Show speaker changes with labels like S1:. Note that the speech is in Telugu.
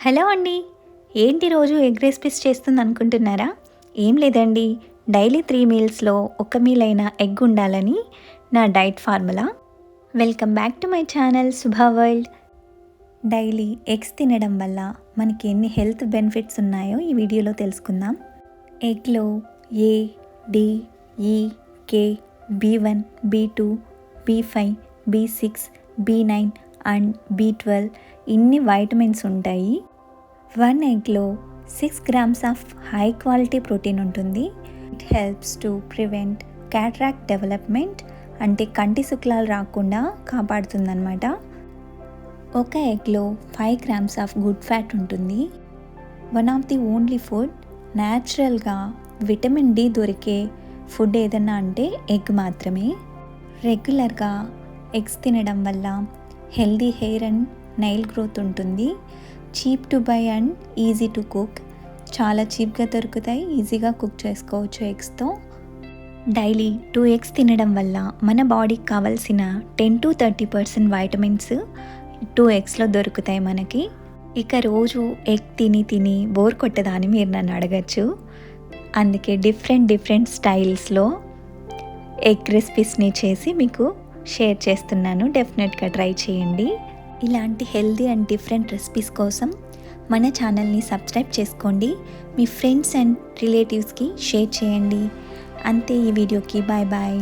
S1: హలో అండి. ఏంటి రోజు ఎగ్ రెసిపీస్ చేస్తుంది అనుకుంటున్నారా ఏం లేదండి. డైలీ త్రీ మీల్స్లో ఒక మీల్ అయిన ఎగ్ ఉండాలని నా diet formula. Welcome back to my channel Subha world. Daily eggs తినడం వల్ల మనకి ఎన్ని హెల్త్ బెనిఫిట్స్ ఉన్నాయో ఈ వీడియోలో తెలుసుకుందాం. ఎగ్లో A D E K B one B two B five B six B nine and B twelve ఇన్ని వైటమిన్స్ ఉంటాయి. One ఎగ్లో six grams of high quality protein ఉంటుంది. It helps to prevent cataract development అంటే కంటి శుక్లాలు రాకుండా కాపాడుతుందన్నమాట. ఒక ఎగ్లో five grams of good fat ఉంటుంది. One of the only food. న్యాచురల్గా విటమిన్ డి దొరికే ఫుడ్ ఏదన్నా అంటే ఎగ్ మాత్రమే. రెగ్యులర్గా ఎగ్స్ తినడం వల్ల healthy hair and nail growth ఉంటుంది. Cheap to buy and easy to cook. చాలా చీప్గా దొరుకుతాయి. ఈజీగా కుక్ చేసుకోవచ్చు ఎగ్స్తో. డైలీ టూ ఎగ్స్ తినడం వల్ల మన బాడీకి కావాల్సిన ten to thirty percent vitamins two ఎగ్స్లో దొరుకుతాయి మనకి. ఇక రోజు ఎగ్ తిని తిని బోర్ కొట్టదా మీరు నన్ను అడగచ్చు. అందుకే డిఫరెంట్ డిఫరెంట్ స్టైల్స్లో ఎగ్ రెసిపీస్ని చేసి మీకు షేర్ చేస్తున్నాను. డెఫినెట్గా ట్రై చేయండి. ఇలాంటి హెల్దీ అండ్ డిఫరెంట్ రెసిపీస్ కోసం మన ఛానల్ని సబ్స్క్రైబ్ చేసుకోండి. మీ ఫ్రెండ్స్ అండ్ రిలేటివ్స్కి షేర్ చేయండి. అంతే ఈ వీడియోకి. Bye bye.